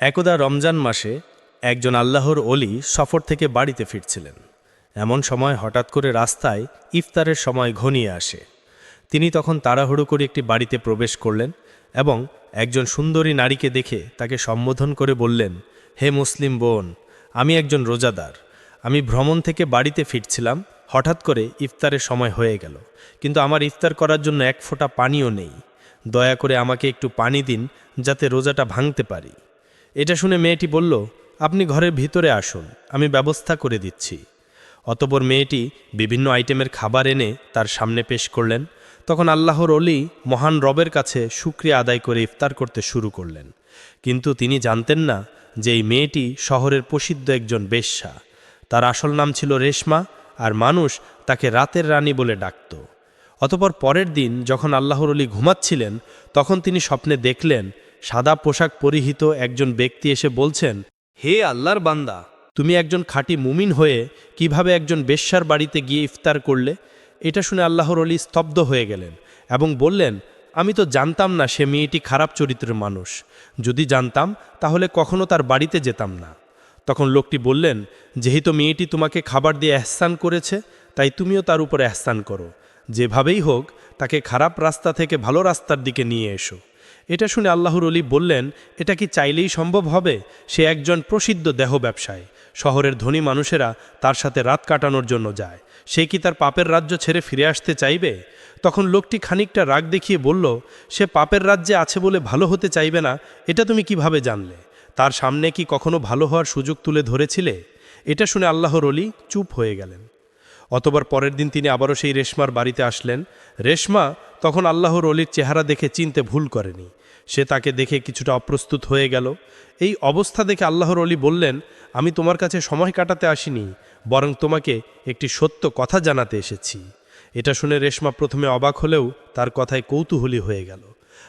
একদা রমজান মাসে একজন আল্লাহর অলি সফর থেকে বাড়িতে ফিরছিলেন। এমন সময় হঠাৎ করে রাস্তায় ইফতারের সময় ঘনিয়ে আসে। তিনি তখন তাড়াহুড়ো করে একটি বাড়িতে প্রবেশ করলেন এবং একজন সুন্দরী নারীকে দেখে তাকে সম্বোধন করে বললেন, হে মুসলিম বোন, আমি একজন রোজাদার। আমি ভ্রমণ থেকে বাড়িতে ফিরছিলাম, হঠাৎ করে ইফতারের সময় হয়ে গেল। কিন্তু আমার ইফতার করার জন্য এক ফোঁটা পানিও নেই। দয়া করে আমাকে একটু পানি দিন যাতে রোজাটা ভাঙতে পারি। এটা শুনে মেয়েটি বলল, আপনি ঘরের ভিতরে আসুন, আমি ব্যবস্থা করে দিচ্ছি। অতপর মেয়েটি বিভিন্ন আইটেমের খাবার এনে তার সামনে পেশ করলেন। তখন আল্লাহর অলি মহান রবের কাছে শুক্রিয়া আদায় করে ইফতার করতে শুরু করলেন। কিন্তু তিনি জানতেন না যে এই মেয়েটি শহরের প্রসিদ্ধ একজন বেশ্যা। তার আসল নাম ছিল রেশমা আর মানুষ তাকে রাতের রানী বলে ডাকত। অতপর পরের দিন যখন আল্লাহর অলি ঘুমাচ্ছিলেন, তখন তিনি স্বপ্নে দেখলেন সাদা পোশাক পরিহিত একজন ব্যক্তি এসে বলছেন, হে আল্লাহর বান্দা, তুমি একজন খাঁটি মুমিন হয়ে কীভাবে একজন বেশ্যার বাড়িতে গিয়ে ইফতার করলে? এটা শুনে আল্লাহর অলি স্তব্ধ হয়ে গেলেন এবং বললেন, আমি তো জানতাম না সে মেয়েটি খারাপ চরিত্রের মানুষ। যদি জানতাম, তাহলে কখনো তার বাড়িতে যেতাম না। তখন লোকটি বললেন, যেহেতু মেয়েটি তোমাকে খাবার দিয়ে এহসান করেছে, তাই তুমিও তার উপর এহসান করো। যেভাবেই হোক, তাকে খারাপ রাস্তা থেকে ভালো রাস্তার দিকে নিয়ে এসো। এটা শুনে আল্লাহর অলি বললেন, এটা কি চাইলেই সম্ভব হবে? সে একজন প্রসিদ্ধ দেহ ব্যবসায়ী। শহরের ধনী মানুষেরা তার সাথে রাত কাটানোর জন্য যায়। সে কি তার পাপের রাজ্য ছেড়ে ফিরে আসতে চাইবে? তখন লোকটি খানিকটা রাগ দেখিয়ে বলল, সে পাপের রাজ্যে আছে বলে ভালো হতে চাইবে না, এটা তুমি কীভাবে জানলে? তার সামনে কি কখনো ভালো হওয়ার সুযোগ তুলে ধরেছিলে? এটা শুনে আল্লাহর অলি চুপ হয়ে গেলেন। অতবার পরের দিন তিনি আবারও সেই রেশমার বাড়িতে আসলেন। রেশমা তখন আল্লাহর অলির চেহারা দেখে চিনতে ভুল করেনি। সে তাকে দেখে কিছুটা অপ্রস্তুত হয়ে গেল। এই অবস্থা দেখে আল্লাহর অলি বললেন, আমি তোমার কাছে সময় কাটাতে আসিনি, বরং তোমাকে একটি সত্য কথা জানাতে এসেছি। এটা শুনে রেশমা প্রথমে অবাক হলেও তার কথায় কৌতূহলী হয়ে গেল।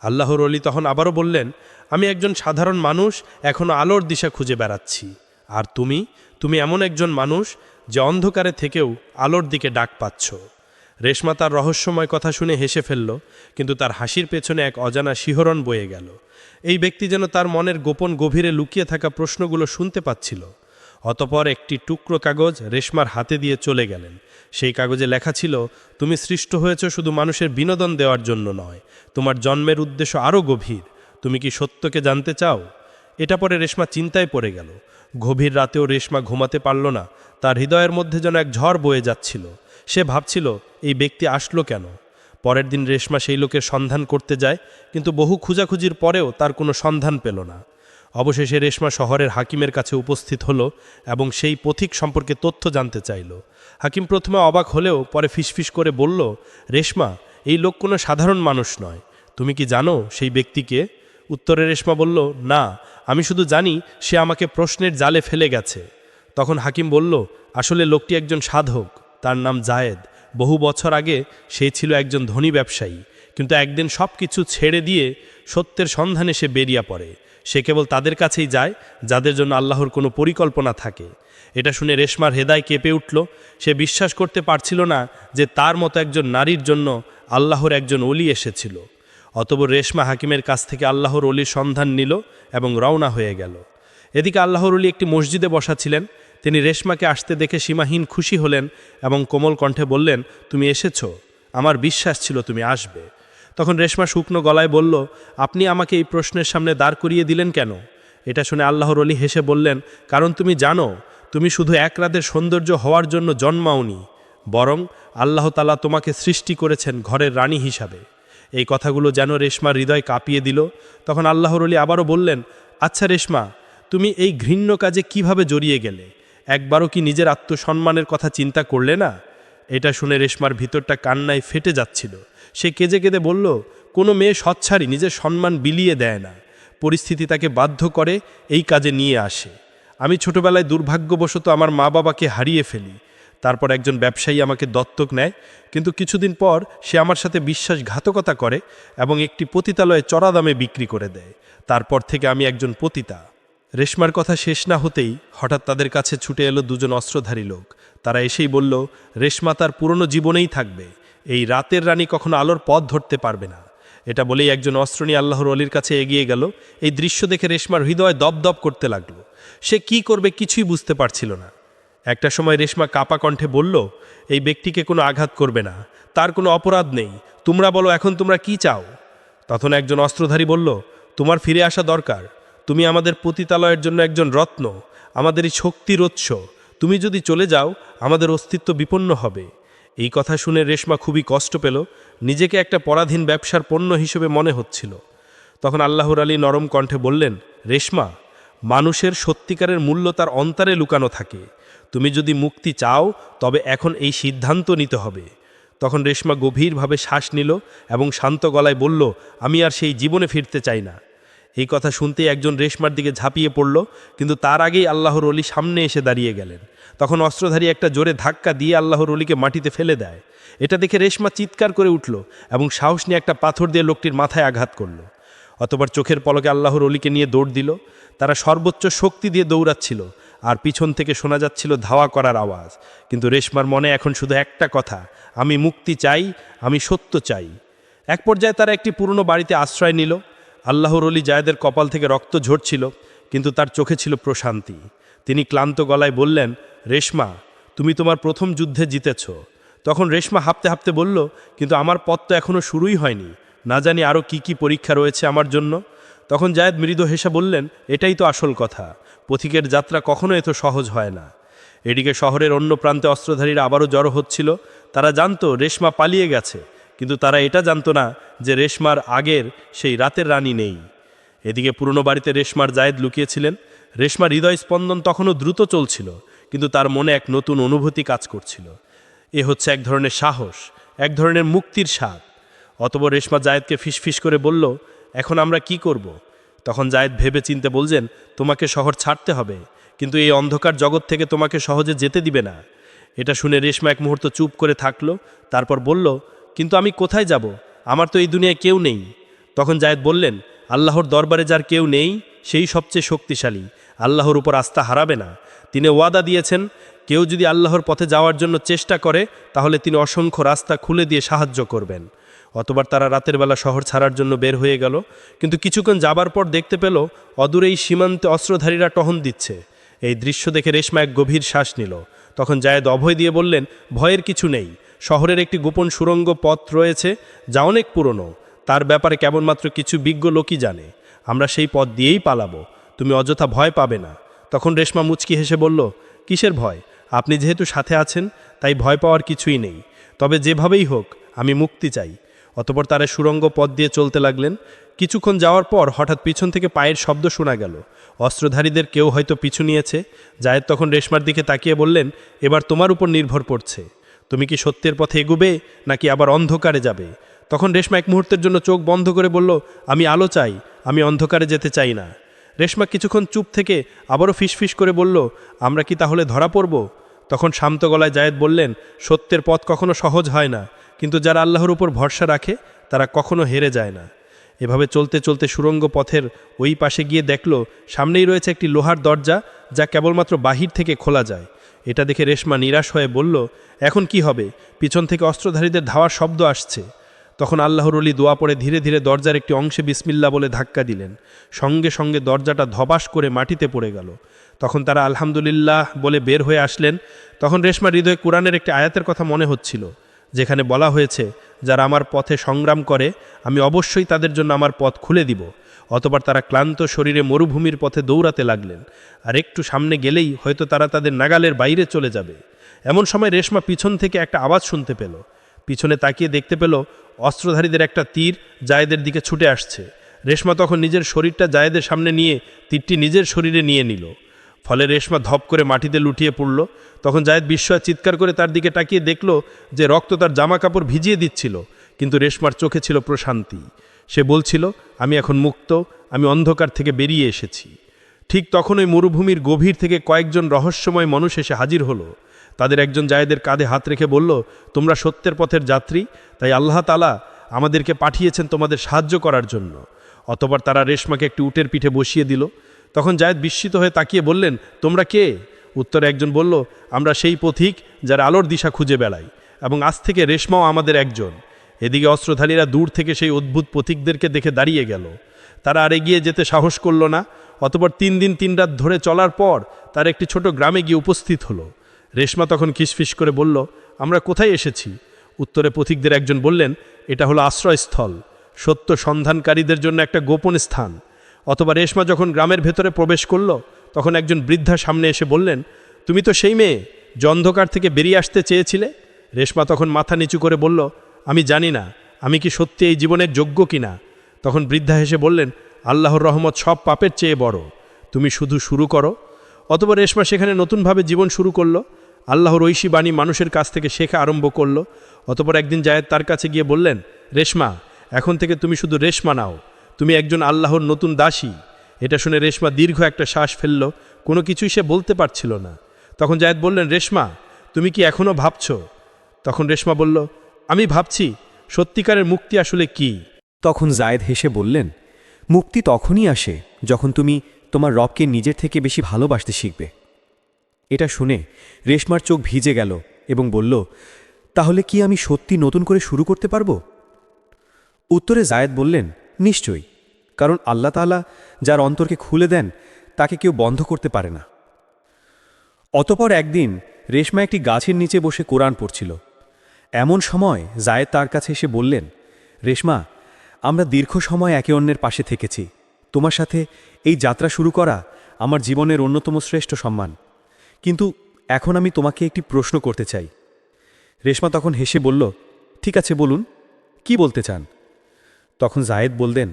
আল্লাহর অলি তখন আবারও বললেন, আমি একজন সাধারণ মানুষ এখনও আলোর দিশা খুঁজে বেড়াচ্ছি। আর তুমি? তুমি এমন একজন মানুষ যে অন্ধকারে থেকেও আলোর দিকে ডাক পাচ্ছ। রেশমা তার রহস্যময় কথা শুনে হেসে ফেলল, কিন্তু তার হাসির পেছনে এক অজানা শিহরণ বয়ে গেল। এই ব্যক্তি যেন তার মনের গোপন গভীরে লুকিয়ে থাকা প্রশ্নগুলো শুনতে পাচ্ছিল। অতপর একটি টুকরো কাগজ রেশমার হাতে দিয়ে চলে গেলেন। সেই কাগজে লেখা ছিল, তুমি সৃষ্ট হয়েছ শুধু মানুষের বিনোদন দেওয়ার জন্য নয়, তোমার জন্মের উদ্দেশ্য আরও গভীর। তুমি কি সত্যকে জানতে চাও? এটা পরে রেশমা চিন্তায় পড়ে গেল। গভীর রাতেও রেশমা ঘুমাতে পারল না। তার হৃদয়ের মধ্যে যেন এক ঝড় বয়ে যাচ্ছিল। সে ভাবছিল, এই ব্যক্তি আসলো কেন? পরের দিন রেশমা সেই লোকের সন্ধান করতে যায়, কিন্তু বহু খুঁজাখুঁজির পরেও তার কোনো সন্ধান পেল না। অবশেষে রেশমা শহরের হাকিমের কাছে উপস্থিত হলো এবং সেই পথিক সম্পর্কে তথ্য জানতে চাইল। হাকিম প্রথমে অবাক হলেও পরে ফিসফিস করে বলল, রেশমা, এই লোক কোনো সাধারণ মানুষ নয়। তুমি কি জানো সেই ব্যক্তিকে উত্তরে রেশমা বলল, না, আমি শুধু জানি সে আমাকে প্রশ্নের জালে ফেলে গেছে। তখন হাকিম বলল, আসলে লোকটি একজন সাধক, তার নাম জায়েদ। বহু বছর আগে সে ছিল একজন ধনী ব্যবসায়ী, কিন্তু একদিন সব কিছু ছেড়ে দিয়ে সত্যের সন্ধানে সে বেরিয়ে পড়ে। সে কেবল তাদের কাছেই যায়, যাদের জন্য আল্লাহর কোনো পরিকল্পনা থাকে। এটা শুনে রেশমার হেদায় কেঁপে উঠল। সে বিশ্বাস করতে পারছিল না যে তার মতো একজন নারীর জন্য আল্লাহর একজন অলি এসেছিল। অতবর রেশমা হাকিমের কাছ থেকে আল্লাহর অলির সন্ধান নিল এবং রওনা হয়ে গেল। এদিকে আল্লাহর অলি একটি মসজিদে বসা ছিলেন। তিনি রেশমাকে আসতে দেখে সীমাহীন খুশি হলেন এবং কোমল কণ্ঠে বললেন, তুমি এসেছ? আমার বিশ্বাস ছিল তুমি আসবে। তখন রেশমা শুকনো গলায় বলল, আপনি আমাকে এই প্রশ্নের সামনে দাঁড় করিয়ে দিলেন কেন? এটা শুনে আল্লাহর অলি হেসে বললেন, কারণ তুমি জানো, তুমি শুধু এক রাতের সৌন্দর্য হওয়ার জন্য জন্মাওনি, বরং আল্লাহ তালা তোমাকে সৃষ্টি করেছেন ঘরের রানী হিসাবে। এই কথাগুলো যেন রেশমার হৃদয় কাঁপিয়ে দিল। তখন আল্লাহর অলি আবারও বললেন আচ্ছা রেশমা, তুমি এই ঘৃণ্য কাজে কীভাবে জড়িয়ে গেলে? একবারও কি নিজের আত্মসম্মানের কথা চিন্তা করলে না? এটা শুনে রেশমার ভিতরটা কান্নায় ফেটে যাচ্ছিল। সে কেঁদে কেঁদে বলল, কোনো মেয়ে সচ্ছারি নিজের সম্মান বিলিয়ে দেয় না। পরিস্থিতি তাকে বাধ্য করে, এই কাজে নিয়ে আসে। আমি ছোটবেলায় দুর্ভাগ্যবশত আমার মা বাবাকে হারিয়ে ফেলি। তারপর একজন ব্যবসায়ী আমাকে দত্তক নেয়। কিন্তু কিছুদিন পর সে আমার সাথে বিশ্বাসঘাতকতা করে এবং একটি পতিতালয়ে চড়া দামে বিক্রি করে দেয়। তারপর থেকে আমি একজন পতিতা। রেশমার কথা শেষ না হতেই হঠাৎ তাদের কাছে ছুটে এলো দুজন অস্ত্রধারী লোক। তারা এসেই বলল, রেশমা তার পুরনো জীবনেই থাকবে। এই রাতের রানী কখনো আলোর পথ ধরতে পারবে না। এটা বলেই একজন অস্ত্র নিয়ে আল্লাহর অলির কাছে এগিয়ে গেল। এই দৃশ্য দেখে রেশমার হৃদয় দপদপ করতে লাগল। সে কি করবে কিছুই বুঝতে পারছিল না। একটা সময় রেশমা কাপা কণ্ঠে বলল, এই ব্যক্তিকে কোনো আঘাত করবে না, তার কোনো অপরাধ নেই, তোমরা বলো এখন তোমরা কি চাও? তখন একজন অস্ত্রধারী বলল, তোমার ফিরে আসা দরকার, তুমি আমাদের পতিতালয়ের জন্য একজন রত্ন আমাদের এই শক্তির উৎস তুমি যদি চলে যাও, আমাদের অস্তিত্ব বিপন্ন হবে। এই কথা শুনে রেশমা খুবই কষ্ট পেল, নিজেকে একটা পরাধীন ব্যবসার পণ্য হিসেবে মনে হচ্ছিল। তখন আল্লাহর আলী নরম কণ্ঠে বললেন, রেশমা, মানুষের সত্যিকারের মূল্য তার অন্তরে লুকানো থাকে তুমি যদি মুক্তি চাও, তবে এখন এই সিদ্ধান্ত নিতে হবে। তখন রেশমা গভীরভাবে শ্বাস নিল এবং শান্ত গলায় বলল, আমি আর সেই জীবনে ফিরতে চাই না। এই কথা শুনতেই একজন রেশমার দিকে ঝাঁপিয়ে পড়ল, কিন্তু তার আগেই আল্লাহর অলি সামনে এসে দাঁড়িয়ে গেলেন। তখন অস্ত্রধারী একটা জোরে ধাক্কা দিয়ে আল্লাহর অলিকে মাটিতে ফেলে দেয়। এটা দেখে রেশমা চিৎকার করে উঠল এবং সাহস নিয়ে একটা পাথর দিয়ে লোকটির মাথায় আঘাত করল। অতবার চোখের পলকে আল্লাহর অলিকে নিয়ে দৌড় দিল। তারা সর্বোচ্চ শক্তি দিয়ে দৌড়াচ্ছিল। আর পিছন থেকে শোনা যাচ্ছিল ধাওয়া করার আওয়াজ। কিন্তু রেশমার মনে এখন শুধু একটা কথা, আমি মুক্তি চাই, আমি সত্য চাই। এক পর্যায়ে তারা একটি পুরনো বাড়িতে আশ্রয় নিল। আল্লাহর অলি জায়দের কপাল থেকে রক্ত ঝরছিল, কিন্তু তার চোখে ছিল প্রশান্তি। তিনি ক্লান্ত গলায় বললেন, রেশমা, তুমি তোমার প্রথম যুদ্ধে জিতেছ। তখন রেশমা হাঁপতে হাঁপতে বলল, কিন্তু আমার পথ তো এখনও শুরুই হয়নি। না জানি আরও কি কি পরীক্ষা রয়েছে আমার জন্য? তখন জায়দ মৃদু হেসে বললেন, এটাই তো আসল কথা। পথিকের যাত্রা কখনো এত সহজ হয় না। এদিকে শহরের অন্য প্রান্তে অস্ত্রধারীরা আবারও জড়ো হচ্ছিল। তারা জানতো রেশমা পালিয়ে গেছে, কিন্তু তারা এটা জানতো না যে রেশমার আগের সেই রাতের রানী নেই। এদিকে পুরনো বাড়িতে রেশমার জায়েদ লুকিয়েছিলেন। রেশমার হৃদয় স্পন্দন তখনও দ্রুত চলছিল, কিন্তু তার মনে এক নতুন অনুভূতি কাজ করছিল। এ হচ্ছে এক ধরনের সাহস, এক ধরনের মুক্তির স্বাদ। অতবর রেশমা জায়েদকে ফিসফিস করে বলল, এখন আমরা কি করব। তখন জায়েদ ভেবে চিনতে বলছেন, তোমাকে শহর ছাড়তে হবে, কিন্তু এই অন্ধকার জগৎ থেকে তোমাকে সহজে যেতে দিবে না। এটা শুনে রেশমা এক মুহূর্ত চুপ করে থাকল, তারপর বলল, কিন্তু আমি কোথায় যাব? আমার তো এই দুনিয়ায় কেউ নেই। তখন জায়েদ বললেন, আল্লাহর দরবারে যার কেউ নেই, সেই সবচেয়ে শক্তিশালী। আল্লাহর উপর আস্থা হারাবে না। তিনি ওয়াদা দিয়েছেন, কেউ যদি আল্লাহর পথে যাওয়ার জন্য চেষ্টা করে, তাহলে তিনি অসংখ্য রাস্তা খুলে দিয়ে সাহায্য করবেন। অতবার তারা রাতের বেলা শহর ছাড়ার জন্য বের হয়ে গেল, কিন্তু কিছুক্ষণ যাবার পর দেখতে পেল অদূরেই সীমান্তে অস্ত্রধারীরা টহন দিচ্ছে। এই দৃশ্য দেখে রেশমা এক গভীর শ্বাস নিল। তখন জায়েদ অভয় দিয়ে বললেন, ভয়ের কিছু নেই। শহরের একটি গোপন সুরঙ্গ পথ রয়েছে, যা অনেক পুরনো। তার ব্যাপারে কেবলমাত্র কিছু বিজ্ঞ লোকই জানে। আমরা সেই পথ দিয়েই পালাবো। তুমি অযথা ভয় পাবে না। তখন রেশমা মুচকি হেসে বলল, কিসের ভয়? আপনি যেহেতু সাথে আছেন, তাই ভয় পাওয়ার কিছুই নেই। তবে যেভাবেই হোক, আমি মুক্তি চাই। অতপর তারা সুরঙ্গ পথ দিয়ে চলতে লাগলেন। কিছুক্ষণ যাওয়ার পর হঠাৎ পিছন থেকে পায়ের শব্দ শোনা গেল। অস্ত্রধারীদের কেউ হয়তো পিছু নিয়েছে। জায়েদ তখন রেশমার দিকে তাকিয়ে বললেন, এবার তোমার উপর নির্ভর পড়ছে তুমি কি সত্যের পথে এগুবে, নাকি আবার অন্ধকারে যাবে? তখন রেশমা এক মুহূর্তের জন্য চোখ বন্ধ করে বলল, আমি আলো চাই, আমি অন্ধকারে যেতে চাই না। রেশমা কিছুক্ষণ চুপ থেকে আবারও ফিসফিস করে বলল, আমরা কি তাহলে ধরা পড়ব? তখন শান্ত গলায় জায়েদ বললেন, সত্যের পথ কখনো সহজ হয় না। কিন্তু যারা আল্লাহর উপর ভরসা রাখে, তারা কখনো হেরে যায় না। এভাবে চলতে চলতে সুরঙ্গ পথের ওই পাশে গিয়ে দেখল, সামনেই রয়েছে একটি লোহার দরজা, যা কেবলমাত্র বাহির থেকে খোলা যায়। এটা দেখে রেশমা নিরাশ হয়ে বলল, এখন কি হবে? পিছন থেকে অস্ত্রধারীদের ধাওয়ার শব্দ আসছে। তখন আল্লাহর অলি দোয়া পড়ে ধীরে ধীরে দরজার একটি অংশে বিসমিল্লা বলে ধাক্কা দিলেন। সঙ্গে সঙ্গে দরজাটা ধবাস করে মাটিতে পড়ে গেল। তখন তারা আলহামদুলিল্লাহ বলে বের হয়ে আসলেন। তখন রেশমা হৃদয়ে কোরআনের একটি আয়াতের কথা মনে হচ্ছিল। যেখানে বলা হয়েছে, যারা আমার পথে সংগ্রাম করে, আমি অবশ্যই তাদের জন্য আমার পথ খুলে দিব। অতবার তারা ক্লান্ত শরীরে মরুভূমির পথে দৌড়াতে লাগলেন। আর একটু সামনে গেলেই হয়তো তারা তাদের নাগালের বাইরে চলে যাবে। এমন সময় রেশমা পিছন থেকে একটা আওয়াজ শুনতে পেল। পিছনে তাকিয়ে দেখতে পেল, অস্ত্রধারীদের একটা তীর জায়েদের দিকে ছুটে আসছে। রেশমা তখন নিজের শরীরটা জায়েদের সামনে নিয়ে, তীরটি নিজের শরীরে নিয়ে নিল। ফলে রেশমা ধপ করে মাটিতে লুটিয়ে পড়ল। তখন জায়েদ বিস্ময় চিৎকার করে তার দিকে তাকিয়ে দেখল যে রক্ত তার জামা কাপড় ভিজিয়ে দিচ্ছিল, কিন্তু রেশমার চোখে ছিল প্রশান্তি। সে বলছিল, আমি এখন মুক্ত, আমি অন্ধকার থেকে বেরিয়ে এসেছি। ঠিক তখন ওই মরুভূমির গভীর থেকে কয়েকজন রহস্যময় মানুষ এসে হাজির হলো। তাদের একজন জায়েদের কাঁধে হাত রেখে বলল, তোমরা সত্যের পথের যাত্রী, তাই আল্লাহ তালা আমাদেরকে পাঠিয়েছেন তোমাদের সাহায্য করার জন্য। অতবার তারা রেশমাকে একটি উটের পিঠে বসিয়ে দিল। তখন জায়েদ বিস্মিত হয়ে তাকিয়ে বললেন, তোমরা কে? উত্তরে একজন বলল, আমরা সেই পথিক যারা আলোর দিশা খুঁজে বেড়াই এবং আজ থেকে রেশমাও আমাদের একজন। এদিকে অস্ত্রধারীরা দূর থেকে সেই অদ্ভুত পথিকদেরকে দেখে দাঁড়িয়ে গেল। তারা আর এগিয়ে যেতে সাহস করল না, অতপর তিন দিন তিন রাত ধরে চলার পর তার একটি ছোট গ্রামে গিয়ে উপস্থিত হলো। রেশমা তখন খিসফিস করে বলল, আমরা কোথায় এসেছি? উত্তরে পথিকদের একজন বললেন, এটা হলো আশ্রয়স্থল। সত্য সন্ধানকারীদের জন্য একটা গোপন স্থান। অথবা রেশমা যখন গ্রামের ভেতরে প্রবেশ করল, তখন একজন বৃদ্ধা সামনে এসে বললেন, তুমি তো সেই মেয়ে, যে অন্ধকার থেকে বেরিয়ে আসতে চেয়েছিলে? রেশমা তখন মাথা নিচু করে বলল, আমি জানি না, আমি কি সত্যি এই জীবনের যোগ্য কিনা? তখন বৃদ্ধা হেসে বললেন, আল্লাহর রহমত সব পাপের চেয়ে বড়, তুমি শুধু শুরু করো। অথবা রেশমা সেখানে নতুনভাবে জীবন শুরু করল, আল্লাহর ঐশী বাণী মানুষের কাছ থেকে শেখা আরম্ভ করল, অতপর একদিন জায়েদ তার কাছে গিয়ে বললেন, রেশমা, এখন থেকে তুমি শুধু রেশমা নাও। তুমি একজন আল্লাহর নতুন দাসী। এটা শুনে রেশমা দীর্ঘ একটা শ্বাস ফেলল। কোনো কিছুই সে বলতে পারছিল না। তখন জায়েদ বললেন, রেশমা, তুমি কি এখনও ভাবছ? তখন রেশমা বলল, আমি ভাবছি, সত্যিকারের মুক্তি আসলে কি? তখন জায়েদ হেসে বললেন, মুক্তি তখনই আসে যখন তুমি তোমার রবকে নিজের থেকে বেশি ভালোবাসতে শিখবে। এটা শুনে রেশমার চোখ ভিজে গেল এবং বলল, তাহলে কি আমি সত্যি নতুন করে শুরু করতে পারব? উত্তরে জায়েদ বললেন নিশ্চয়ই, কারণ আল্লাহ তাআলা যার অন্তরকে খুলে দেন, তাকে কেউ বন্ধ করতে পারে না। অতপর একদিন রেশমা একটি গাছের নিচে বসে কোরআন পড়ছিল। এমন সময় জায়েদ তার কাছে এসে বললেন, রেশমা, আমরা দীর্ঘ সময় একে অন্যের পাশে থেকেছি। তোমার সাথে এই যাত্রা শুরু করা আমার জীবনের অন্যতম শ্রেষ্ঠ সম্মান। কিন্তু এখন আমি তোমাকে একটি প্রশ্ন করতে চাই। রেশমা তখন হেসে বলল, ঠিক আছে, বলুন। কি বলতে চান? তখন জায়েদ বললেন,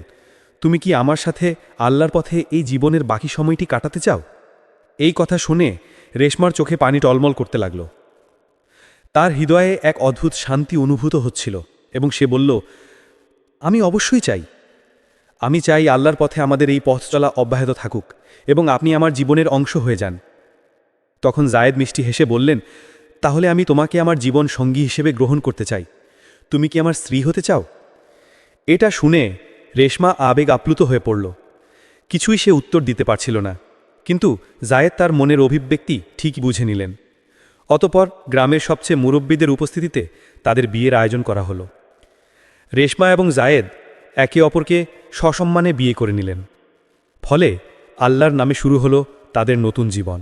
তুমি কি আমার সাথে আল্লাহর পথে এই জীবনের বাকি সময়টি কাটাতে চাও? এই কথা শুনে রেশমার চোখে পানি টলমল করতে লাগল। তার হৃদয়ে এক অদ্ভুত শান্তি অনুভূত হচ্ছিল এবং সে বলল, আমি অবশ্যই চাই। আমি চাই আল্লাহর পথে আমাদের এই পথ চলা অব্যাহত থাকুক এবং আপনি আমার জীবনের অংশ হয়ে যান। তখন জায়েদ মিষ্টি হেসে বললেন, তাহলে আমি তোমাকে আমার জীবন সঙ্গী হিসেবে গ্রহণ করতে চাই। তুমি কি আমার স্ত্রী হতে চাও? এটা শুনে রেশমা আবেগ আপ্লুত হয়ে পড়ল। কিছুই সে উত্তর দিতে পারছিল না, কিন্তু জায়েদ তার মনের অভিব্যক্তি ঠিকই বুঝে নিলেন। অতপর গ্রামের সবচেয়ে মুরব্বীদের উপস্থিতিতে তাদের বিয়ের আয়োজন করা হলো। রেশমা এবং জায়েদ একে অপরকে সসম্মানে বিয়ে করে নিলেন। ফলে আল্লাহর নামে শুরু হলো তাদের নতুন জীবন।